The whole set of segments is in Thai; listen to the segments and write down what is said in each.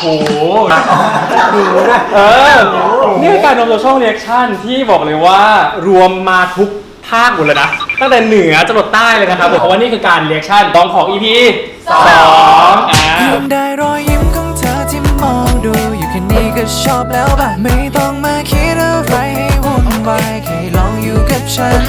โอ้โหเออนี่คือการรวมตัวช่องเรีแอคชั่นที่บอกเลยว่ารวมมาทุกภาคหมดเลยนะ ตั้งแต่เหนือจรดใต้เลยนะครับเพราะว่านี่คือการเรีแอคชั่นดองของ EP สองอ่าได้รอยยิ้มของเธอที่มองดูอยู่แค่นี้ก็ชอบแล้วบ้างไม่ต้องมาคิดอะไรให้วุ่นวายแค่ลองอยู่กับฉัน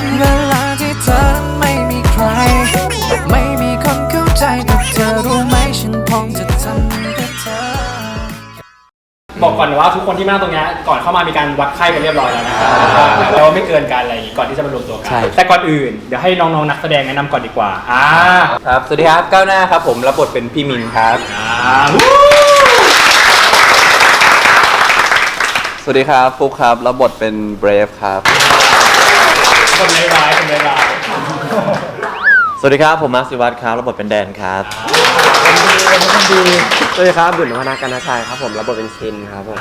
บอกก่อนว่าทุกคนที่มานั่งตรงเนี้ยก่อนเข้ามามีการวัดไข้กันเรียบร้อยแล้วนะครับแล้วาไม่เกินการอะไรอย่างงี้ก่อนที่จะมารวมตัวกันใช่ แต่ก่อนอื่นเดี๋ยวให้น้องๆนักแสดงแนะนำก่อนดีกว่าอ่าครับ สวัสดีครับ ก้าวหน้าครับผม รับบทเป็นพี่มินครับ อ่าสวัสดีครับฟุกครับ รับบทเป็นเบรฟครับคนร้ายๆคนร้าย สวัสดีครับ ผมมาร์คสิวัตรครับรับบทเป็นแดนครับสวัสดีครับบุญวนาการนาชัยครับผมรับบทเป็นเคนครับผม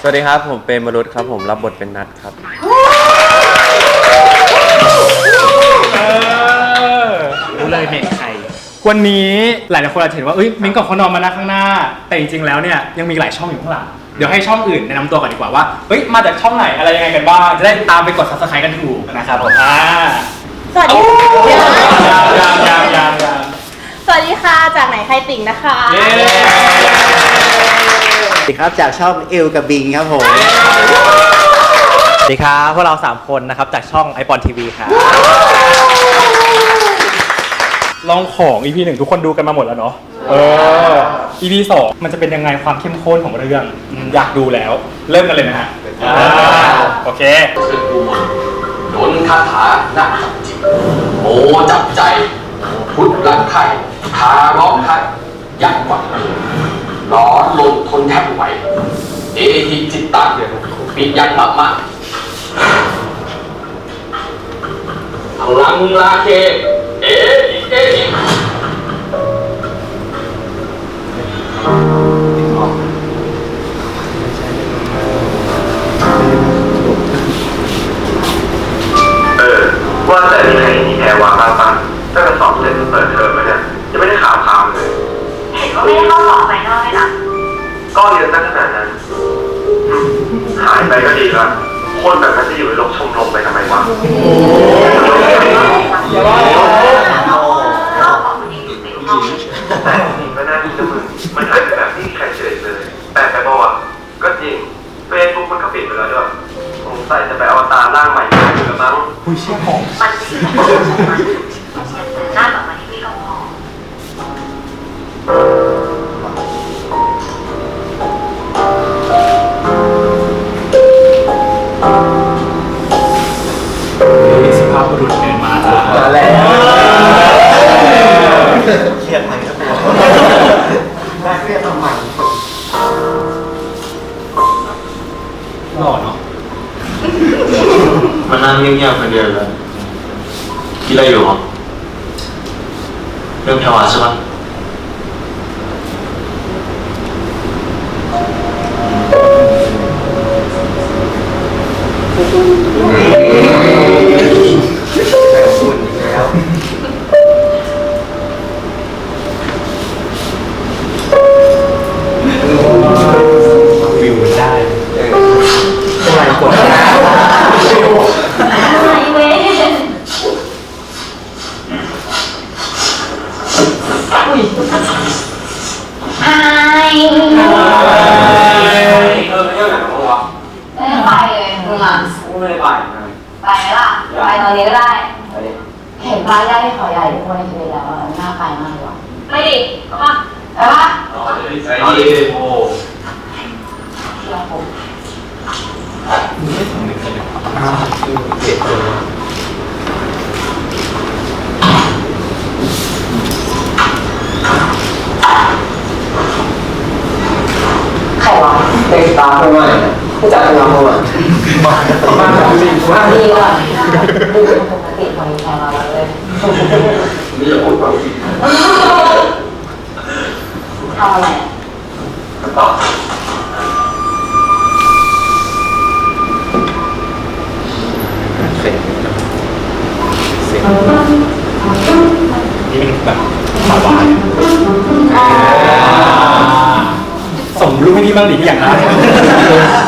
สวัสดีครับ ผมเป็นมรุษครับ ผมรับบทเป็นนัทครับๆเออรู้เลยเมนใคร วันนี้หลายๆคนอาจจะเห็นว่าเอ้ยมิ้งกับเขานอนมานั่งข้างหน้า แต่จริงๆแล้วเนี่ยยังมีหลายช่องอยู่ข้างหลังเดี๋ยวให้ช่องอื่นแนะนำตัวก่อนดีกว่าว่าเฮ้ยมาจากช่องไหนอะไรยังไงกันบ้างจะได้ตามไปกด subscribe กันถูกนะครับผมอ่าสวัสดีค่ะยาวยาวยาวยาวสวัสดีค่ะ จากไหนใครติ่งนะคะเย้สวัสดีครับจากช่องเอลกับบิงครับผมสวัสดีครับพวกเรา 3 คนนะครับ จากช่องไอปอนทีวีครับ ลองของ EP หนึ่งทุกคนดูกันมาหมดแล้วเนาะ เออ EP สองมันจะเป็นยังไงความเข้มข้นของเรื่องอืมอยากดูแล้ว เริ่มกันเลยนะฮะอ่าโอเคเป็นผู้มนโดนคาถาหนักจับจิตโมจับใจ พุทธรักไข่ทาร้องไข่ยักษ์กวักมือร้อนลนทนแทบไม่ไหว เอหิจิตตังปิดยังมะมะพลังลาเค เอหิเอหิเออ ว่าแต่มีใครมีแพรวาบ้างปะตั้งแต่สอบเสร็จเปิดเทอมแล้วเนี่ยยังไม่ได้ข่าวข่าวเลย เห็นว่าไม่ได้เข้าสอบไฟนอลเลยนะก็เรียนตั้งขนาดนั้นอืมหายไปก็ดีละคนแบบนั้นจะอยู่ในโลกชมรมไปทำไมวะ อย่าว่าเข้า แต่จริงก็น่าดีนะมึงมันหายไปแบบที่ใครเฉยเลยแปลกไปปะวะก็จริงเฟซบุ๊กมันก็ปิดไปแล้วด้วยสงสัยจะไปเอาตารร่างใหม่มาเหลือมั้งมันชื่อของมันหน้าแบบมันที่ไม่ลงห้อง มันนั่งเงียบๆคนเดียวเใครวะเด็กตาเพื่อนมาผู้จัดเป็นเราเพื่อนมามาจริงว่าดีว่ะดูเป็นปกติของแคร์มาเลยนี่จะพูดแบบทำอะไร นี่เป็นแบบสาววานอ๋อรูปให้พี่บ้างดิพี่อยากได้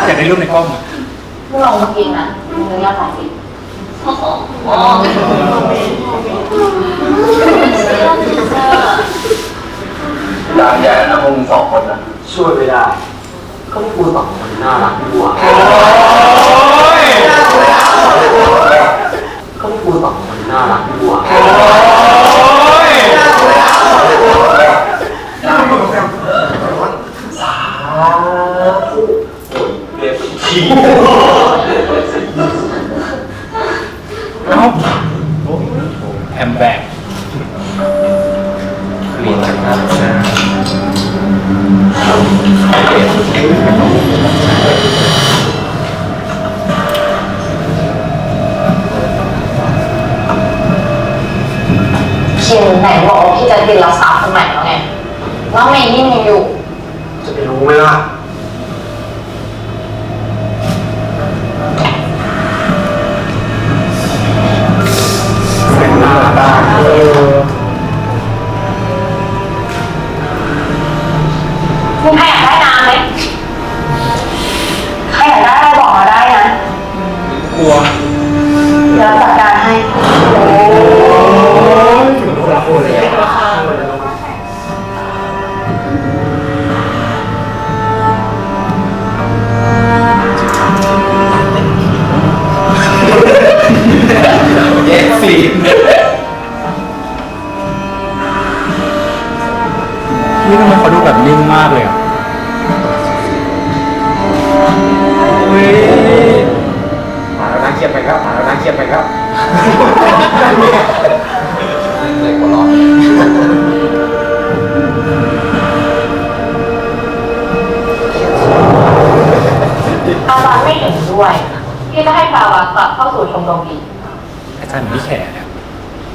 อยากได้รูปในกล้องอะมึงลองมากินนะมึงยอดถ่ายสิโอ้โหโอ้โหยางใหญ่นะพวกมึงสองคนนะช่วยไม่ได้ก็พวกกูสองคนน่ารักดีกว่าโอ้ยก็พวกกูสองค นน่ารักดีกว่าโอ้ยสาธุเรียกทีเอ้าแอมแบกมีจากหน้า ชินไหนบอกว่าพี่จะติดรักษาคนใหม่แล้วไงแล้วเมย์นี่มีอยู่ จะไปรู้ไหมล่ะ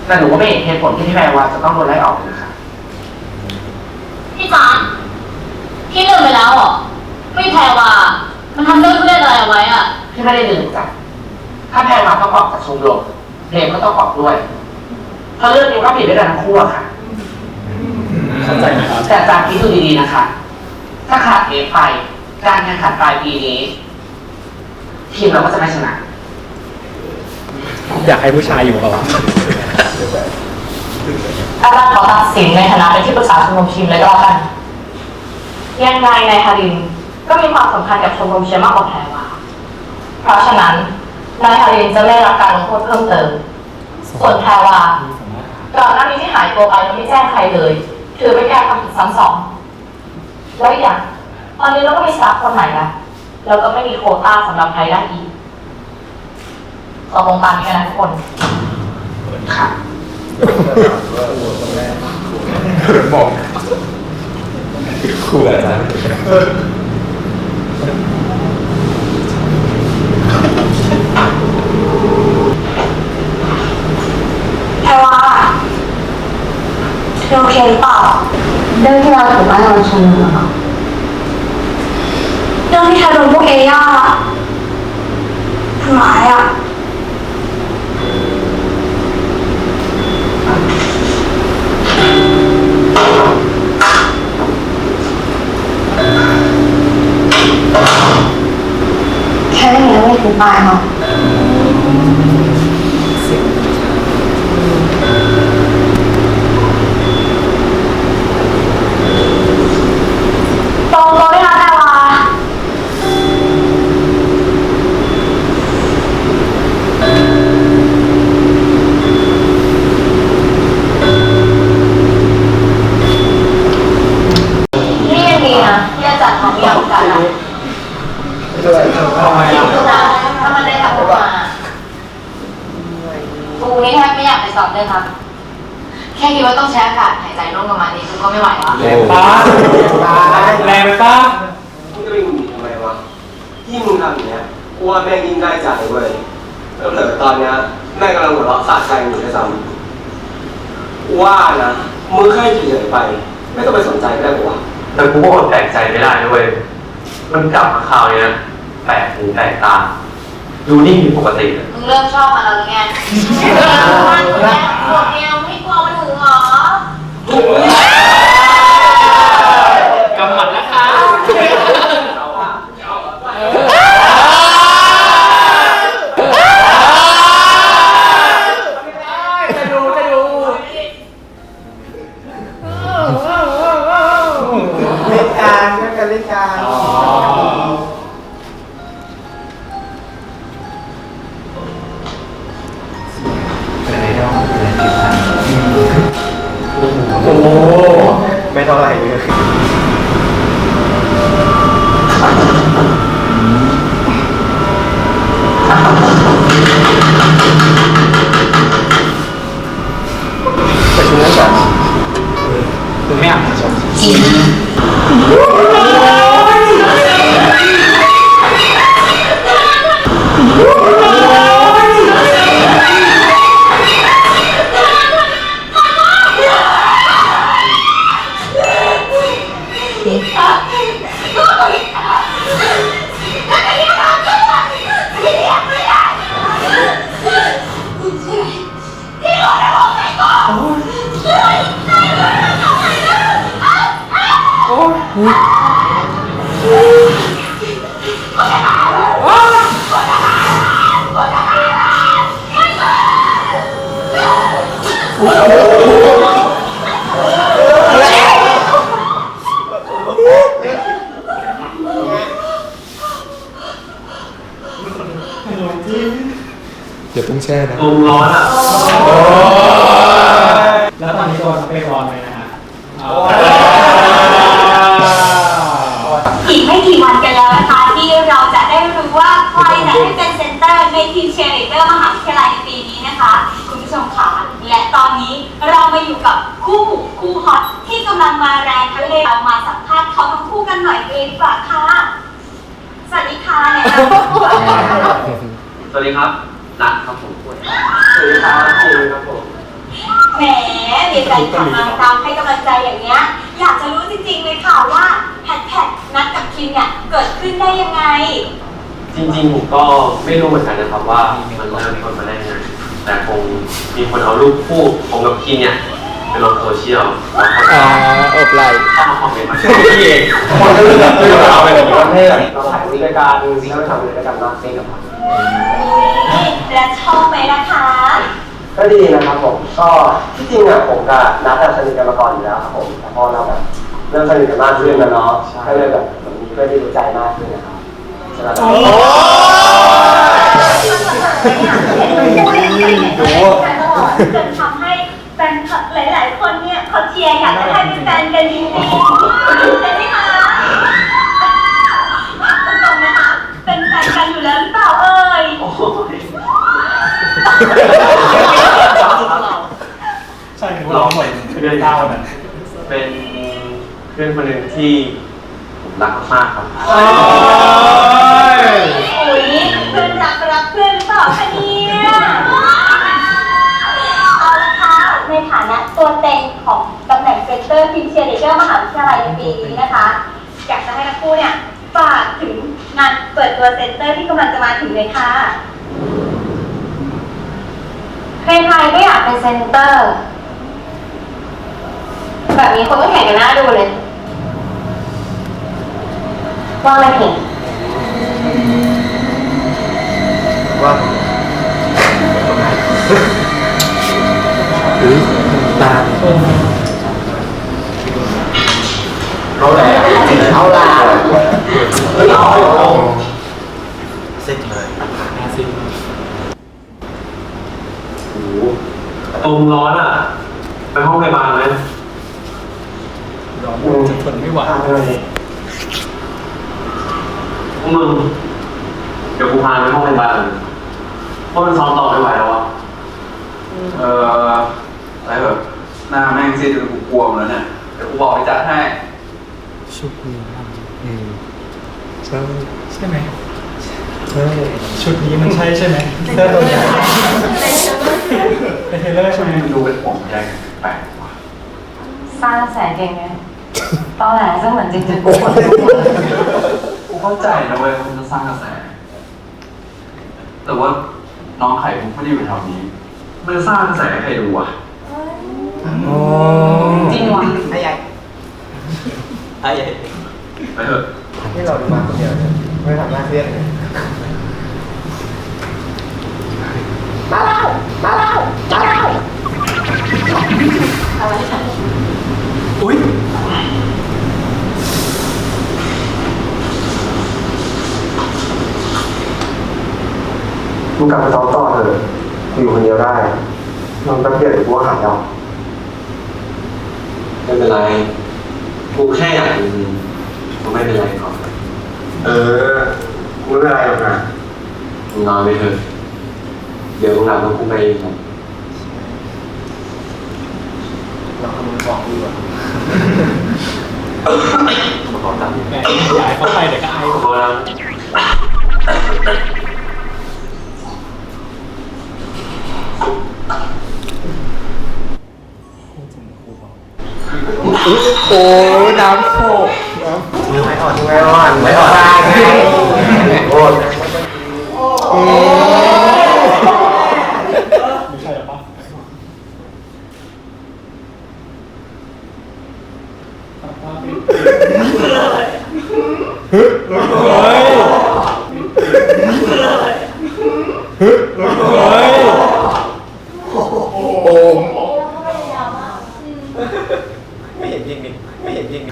แต่หนูก็ไม่เห็นเหตุผลที่พี่แพรว่าจะต้องโดนไล่ออกเลยค่ะพี่จานพี่ลืมไปแล้วเหรอไม่แพรว่ามันทำเรื่องทุเรศอะไรเอาไว้อะพี่ไม่ได้ลืมจ้ะถ้าแพรวาต้องออกจากชมรมเนมก็ต้องออกด้วยเพราะเรื่องนี้ก็ผิดด้วยกันทั้งคู่อะค่ะเข้าใจนะครับแต่อาจารย์คิดดูดีๆนะคะ ถ้าขาดเอฟไปการแข่งขันปลายปีนี้ ทีมเราก็จะไม่ชนะ อยากให้ผู้ชายอยู่กับเรา อาจารย์ขอตัดสินในฐานะเป็นที่ปรึกษาชมรมทีมเลยก็แล้วกันยังไงนายฮารินก็มีความสำคัญกับชมรมเชียร์มากกว่าแพรวาเพราะฉะนั้นนายฮารินจะไม่ได้รับการลงโทษเพิ่มเติม ส่วนแพรวาก่อนหน้านี้ที่หายตัวไปแล้วไม่แจ้งใครเลย ถือเป็นการทำผิดซ้ำสองแล้วอีกอย่างตอนนี้เราก็มีสตาฟคนใหม่ล้วเราก็ไม่มีโควต้าสำหรับใครได้อีกตกลงตามนี้กันนะทุกคน ค่ะมองขู่อาจารย์แพรว่าเธอโอเคหรือเปล่าเรื่องที่เราถูกไล่ออกจากชมรมอะเรื่องที่เธอโดนพวกเอย่าทำร้ายอะ นี้ไม่ถึงตายหรอก ตรงตัวด้วยนะแพรวานี่ยังดีนะที่อาจารย์เขาไม่เอากันนะถ้ามันได้ทำออกมากูนี่แทบไม่อยากไปสอบเลยครับ แค่คิดว่าต้องใช้อากาศหายใจร่วมกับมันนี่กูก็ไม่ไหวแล้ว แรงปะแรงไปปะ มึงจะไปหงุดหงิดทำไมวะที่มึงทำอย่างเนี้ยกูว่าแม่งยิ่งได้ใจเว้ยแล้วเผลอ ตอนเนี้ยแม่งกำลังหัวเราะสะใจอยู่ด้วยซ้ำกูว่านะมึงแค่เฉยๆไป ไม่ต้องไปสนใจก็ได้ปะวะแต่กูก็อดแปลกใจไม่ได้นะเว้ยมันกลับมาคราวเนี้ยแปลกหูแปลกตา ดูนิ่งผิดปกติอะมึงเริ่มชอบมันแล้วหรือไงมันแค่พวกเนี้ยไม่กลัวมันถึงเหรอก อย่าเพิ่งแช่นะ ลมร้อนอะแล้วตอนนี้ตัวสเปรย์ร้อนไหมนะฮะอีกไม่กี่วันกันแล้วนะคะ หน่อยเลยดีกว่าค่ะ สวัสดีค่ะแนะนำตัวสวัสดีครับนัทครับผมสวัสดีครับคิวครับผมแหมมีแฟนคลับมาตามให้กำลังใจอย่างเงี้ย อยากจะรู้จริงๆเลยค่ะว่าแฮชแท็กนัดกับคิมเนี่ยเกิดขึ้นได้ยังไง จริงๆผมก็ไม่รู้เหมือนกันนะครับว่ามันเริ่มต้นมาได้ยังไงแต่คงมีคนเอารูปคู่ผมกับคินเนี่ย ไปลงโซเชียลแล้วก็อ่าอบไหลเข้ามาคอมเมนต์มาพี่เองคนก็เลยแบบเอาไปแบบประเทศเราถ่ายรูปด้วยกันแล้วไปทำอะไรด้วยกันมากขึ้นกับนี่และชอบไหมนะคะ ก็ดีนะครับผมก็ที่จริงอะผมกับนัทอะสนิทกันมาก่อนอยู่แล้วครับผมแต่พอเราแบบเริ่มสนิทกันมากขึ้นแล้วเนาะก็เลยแบบเหมือนมีเพื่อนที่รู้ใจมากขึ้นนะครับใช่ไหมครับดูจนทำให้แฟ นคลับหลาย ๆ คนเนี่ยเขาเชียร์อยากจะให้เป็นแฟนกันจริงๆใช่ไหมคะตรงนะคะ เป็นแฟนกันอยู่แล้วหรือเปล่าเอ่ยใช่คือเราเหมือนเรื่องเล่าน่ะเป็นเพื่อนคนหนึ่งที่ผมรักมากครับ โอุ๊ยเพื่อนรักรักเพื่อนหรือเปล่าคะเนี่ยเอาละค่ะใน ฐานะตัวเต็งของตำแหน่งเซนเตอร์ทีมเชียร์ลีดเดอร์มหาวิทยาลัยในปีนี้นะคะ อยากจะให้ทั้งคู่เนี่ยฝากถึงงานเปิดตัวเซนเตอร์ที่กำลังจะมาถึงเลยค่ะ ใครๆก็อยากเป็นเซนเตอร์ แบบนี้คนก็แข่งกันหน้าดูเลยว่าอะไรผิดว่า ตาเขาแหละเขาลาเซ็ตเลยน่าซิงโอ้โหลมร้อนอะ ไปห้องพยาบาลไหมร้อนจนทนไม่ไหวพวกมึง เดี๋ยวกูพาไปห้องพยาบาลเพราะมันซ้อมต่อไม่ไหวแล้วอะเออ อะไรแบบหน้าแม่งซีดจนกูกลัวหมดแล้วเนี่ยเดี๋ยวกูบอกไปจัดให้ ชุดนี้อืมใช่ใช่ไหมใช่ชุดนี้มันใช่ใช่ไหมเสื้อตัวใหญ่เป็นเทเลอร์ใช่ไหมมันดูเป็นผมแดงแปลกๆว่ะสร้างกระแสเก่งไงตอนแหลซึ่งเหมือนจริงๆกูคนกูเข้าใจนะเว้ยว่ามันจะสร้างกระแส แต่ว่าน้องไข่มุกไม่ได้อยู่แถวนี้ มันจะสร้างกระแสให้ใครดูอะ อ๋อจริงว่ะไอ้ใหญ่ไปเถอะ ที่เราดูมาคนเดียวเนี่ยไม่ทำหน้าเครียดเลย อุ้ย มึงกลับไปซ้อมต่อเถอะกูอยู่คนเดียวได้นอนแป๊บเดียวเดี๋ยวกูก็หายเอา ไม่เป็นไร กูแค่อยากมึงกูไม่เป็นไรหรอกเออ กูไม่เป็นไรหรอกนะมึงนอนไปเถอะ เดี๋ยวมึงหลับแล้วกูไปเองครับ เราทำมือบอกดีกว่าแหมอยากให้เขาไปเดี๋ยวก็ไอ ขอโทษนะ โอ้น้ำโคกไม่อ่อนไม่อ่อนไม่อ่อนโอ้ไม่ใช่หรอปะเฮ้ยเฮ้ยโอม ไม่เห็นจริงดิไม่เห็นจริงดิ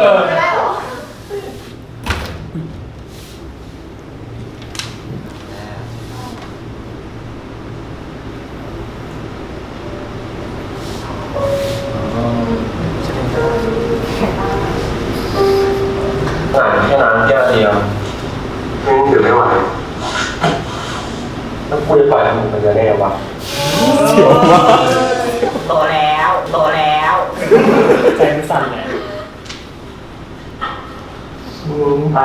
เออ หายแค่น้ำแก้วเดียวมึงถือไม่ไหวแล้วกูจะปล่ อยให้มึงเป็นยังไงวะเสียวมาก โตแล้วโตแล้วใจมันสั่นเลยมึงไป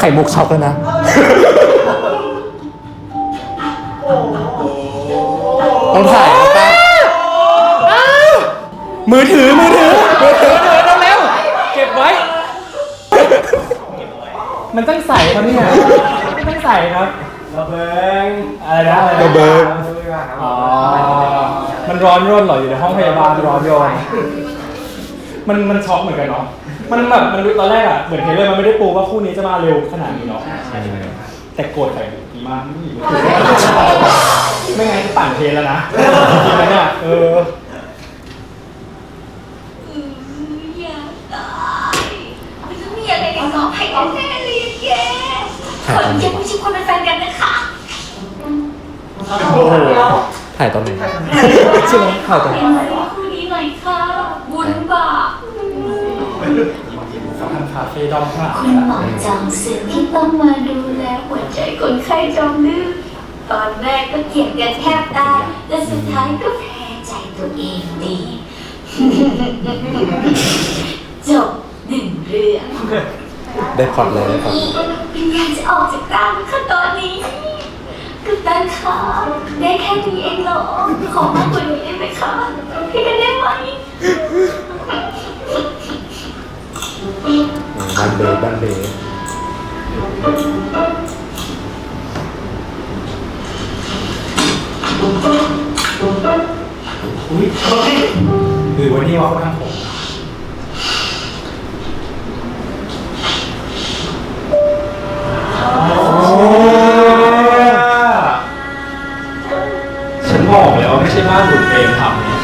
ไข่มุกช็อกแล้วนะ ต้องถ่ายแล้วปะมือถือมือถือมือถือเดินเร็วๆเก็บไว้ มันต้องใส่ครับเนี่ยมันต้องใส่ครับ ระเบิงอะไรนะอะไรนะระเบิงอ๋อ มันร้อนร่นเหรออยู่ในห้องพยาบาลร้อนโยนมันมันช็อกเหมือนกันเนาะ มันแบบมันรู้ตอนแรกอะเหมือนเทรลเลอร์มันไม่ได้ปูว่าคู่นี้จะมาเร็วขนาดนี้เนาะ แต่โกรธใส่ดีมากนี่ไม่งั้นปั่นเทรนแล้วนะจริงๆแล้วเนี่ยเอออืมอยากตายมันต้องมีอะไรในกอไผ่แน่ๆเลยอะแก คนยังไม่ใช่คนเป็นแฟนกันนะคะโอ้โหถ่ายตอนไหนใช่ไหมถ่ายตอนเป็นอะไรคู่นี้หน่อยค่ะ บุญบาปสำคัญคาเฟ่ดอมข้างหลังคุณหมอจองสึกที่ต้องมาดูแลหัวใจคนไข้จอมดื้อตอนแรกก็เกลียดกันแทบตายแต่สุดท้ายก็แพ้ใจตัวเองดี จบหนึ่งเรื่อง ได้พอดเลยได้พอดวิญญาณจะออกจากร่างค่ะตอนนี้กัปตันคะได้แค่นี้เองเหรอ ขอมากกว่านี้ได้ไหมคะพี่กันได้ไหมบ้านเบสบ้านเบสอุ้ยหรือวันนี้ว่าเขาทำผม ฉันบอกแล้วว่าไม่ใช่บ้านหลุดเองทำเนี่ย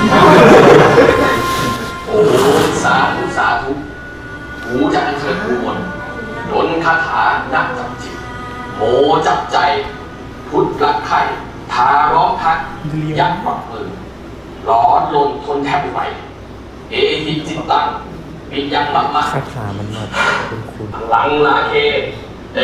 โอ้สาธุสาธุหูจะอัญเชิญผู้มนต์ดนคาถานักจับจิตโมจับใจ พุทธรักไข่ทาร้องทัก ยักษ์ปักมือร้อนลนทนแทบไม่ไหวเอหิจิตตังปิยังมะมะคาถามันแบบคุณคุณพลังลาเคเอหิเอหิ แก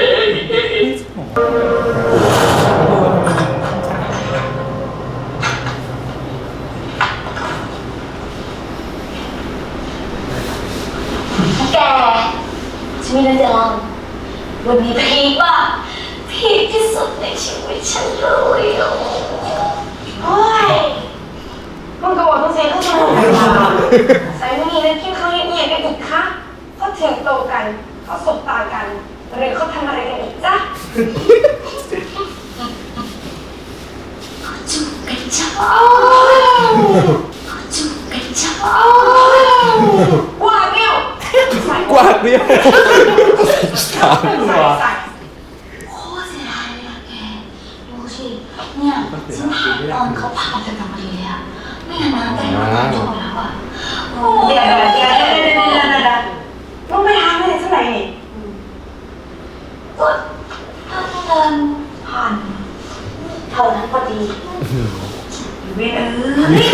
ฉันมีเรื่องจะเล่าวันนี้พีคมากพีคที่สุดในชีวิตฉันเลยอะโอ้ยมึงก็บอกต้องเซ็นเข้ามาใส่ไม่มีนะกินข้าวเงียบๆกันอีกคะเขาเถียงโตกันเขาสบตากัน หรือเขาทำอะไรกันอีกจ๊ะจูบกันจ้าจูบกันจ้ากว่าเงี้ยวใส่กวาดเนี่ยใส่ใส่โคตรเสียดายเลยอะแกดูสิเนี่ยฉันหาตอนเขาพาไปกลับมาเลยอะไม่งั้นน้ำได้มาจบแล้วอะโอ้เดี๋ยวเดี๋ยวเดี๋ยวเดี๋ยวเดี๋ยวเดี๋ยวเดี๋ยวมึงไปทางไหนสักไหนนี่ ก็ถ้าเดินผ่านท่านั้นพอดีเวนเอ้ย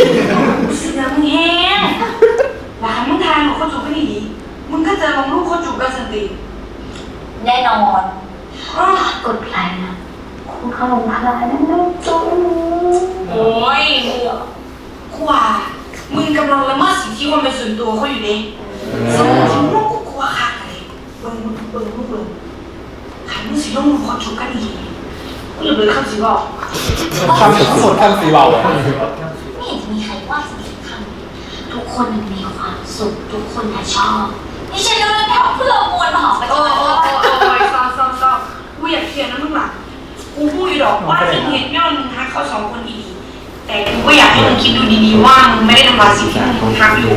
เสือมึงแห้งหลานมึงทานของคนจูบกันดีมึงก็เจอลงลูกคนจุกกันสันติแน่นอนกดไลน์นะคุณเข้นมพลายนั่นจุกจูโอ้ยกว่ามึงกำลังละเมิดสิทธิความเป็นส่วนตัวเขาอยู่ดิสมมติมึงกูกลัวขาดเลยเบิ่งเบิ่งเบิ่ง มึงสิลงลูกเขาจูบกันดีกูอย่าเบิ่งคำสิบอกคำสุดคำสีเบาอะไม่เห็นมีใครว่าสิ่งสำคัญทุกคนมีความสุขทุกคนน่ะชอบนี่ฉันก็เลยทำเพื่อมวลมหาประโอ้ชาโอ้ชนโอ้โอ้ยซ้อมซ้อมซ้อมกูอยากเคลียร์นะมึงหลักกูพูดอยู่ดอกว่าสิ่งเหตุย้อนมึงฮักเขาสองคนดีๆแต่กูก็อยากให้มึงคิดดูดีๆว่ามึงไม่ได้ทำลายสิ่งที่มึงฮักอยู่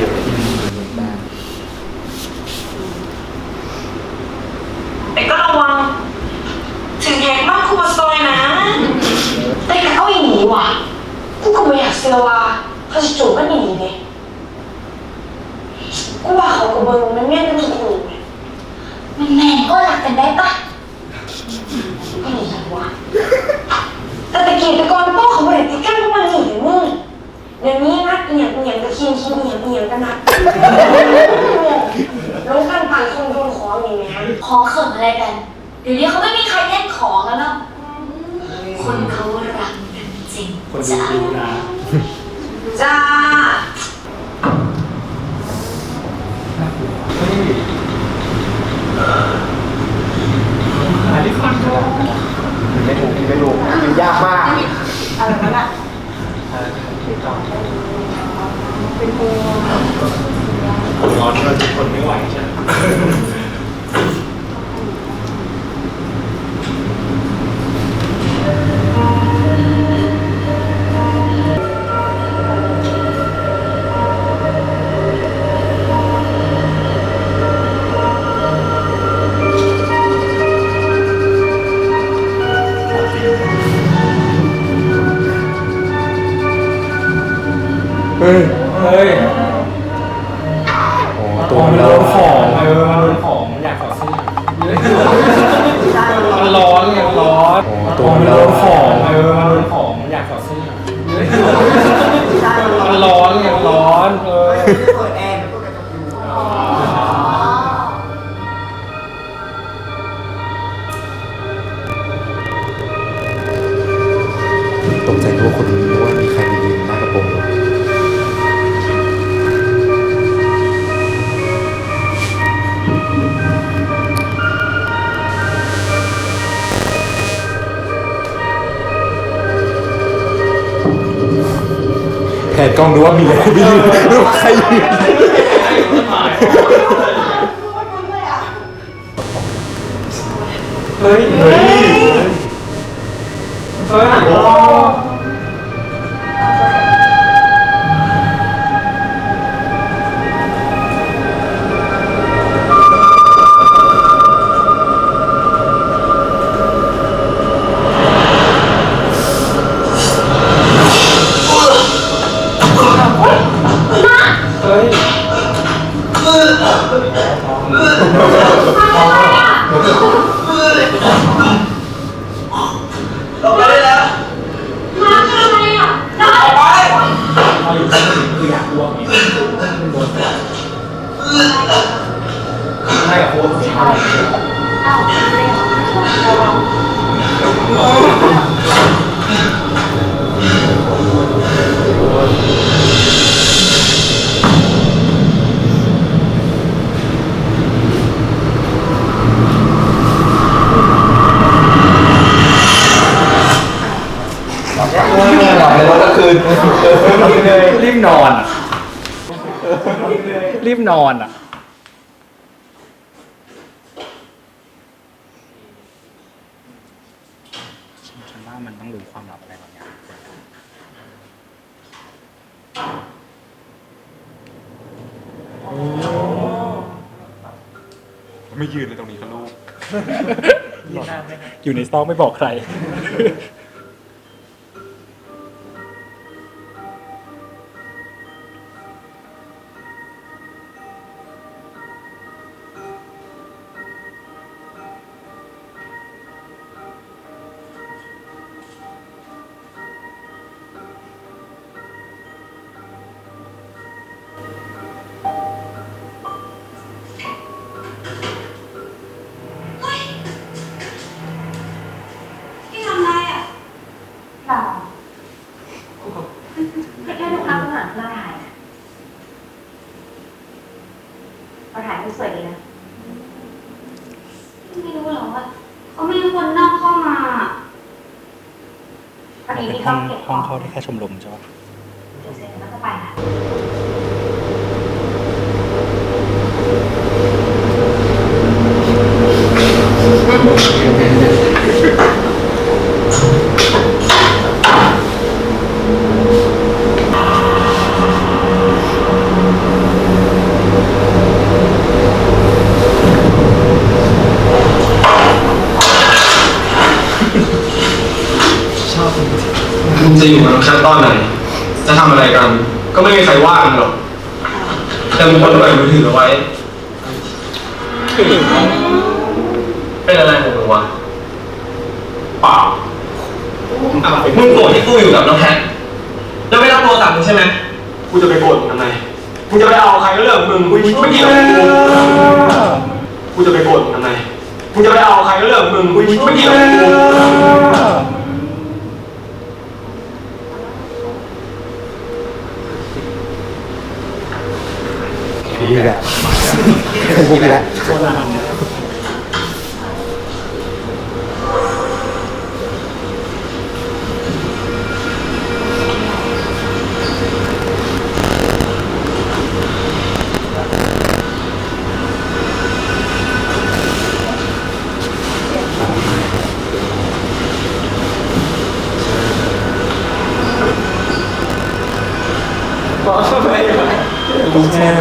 แต่ก็ระวัง ถึงแหกมากกูมาซอยนะ แต่ก็เอาอย่างนี้ว่ะ กู ก็ไม่อยากเชื่อว่าเขาจะจูบกันอย่างนี้เลยกูว่าเขากับเบิงมันแม่นกันทุกคนเลยมันแมนก็รักกันได้ปะก็หนีกันว่ะแต่ตะกี้ตะกอนพ่อเขาไม่ได้ติดกันพวกมันหนีเลยมึงเดี๋ยวนี้นัดเอียงเอียงตะเคียนคิงเอียงเอียงกันนัดลงกันผ่านคนโดนของนี่ไหมขอเขินอะไรกัน เดี๋ยวนี้เขาไม่มีใครเล่นของแล้วเนาะคนเขารักกันจริงคนดูจ้ะดูนะ จ้าไม่ถูกไม่ถูกมันยากมากอะไรวะน่ะร้อนเราทุกคนไม่ไหวใช่ไหม เฮ้ย เฮ้ยโอ้ตัวมันโดนของเออมันโดนของมันอยากขอดเสื้อมันร้อนไงมันร้อนตัวมันมันโดโดนนขขอองงเออมันโดนของมันอยากขอดเสื้อมันร้อนไงมันร้อนเออ ดูว่ามีอะไรไม่ยืนดูว่าใครยืนเฮ้ย นรีบนอนอะรีบนอนอะฉันว่ามันต้องรู้ความลับอะไรบางอย่างไม่ยืนเลยตรงนี้ครับลูก อยู่ในซอกไม่บอกใคร อองเก็บห้องเข้าได้แค่ชมรมใช่ปะ เดี๋ยวเสร็จแล้วก็ไปนะ มึงจะอยู่กับน้องแคทตอนไหน จะทำอะไรกัน ก็ไม่มีใครว่ามึงหรอก แต่มึงควรปล่อยมือถือเอาไว้ เป็นอะไรของมึงวะเปล่าอ้าวมึงโกรธที่กูอยู่กับน้องแคทแล้วไม่รับโทรศัพท์มึงใช่ไหมกูจะไปโกรธมึงทำไมมึงจะไปเอาใครก็เรื่องของมึง กูไม่เกี่ยวกับกูกูจะไปโกรธมึงทำไมมึงจะไปเอาใครก็เรื่องของมึง กูไม่เกี่ยวกั บกูนี่แหละพ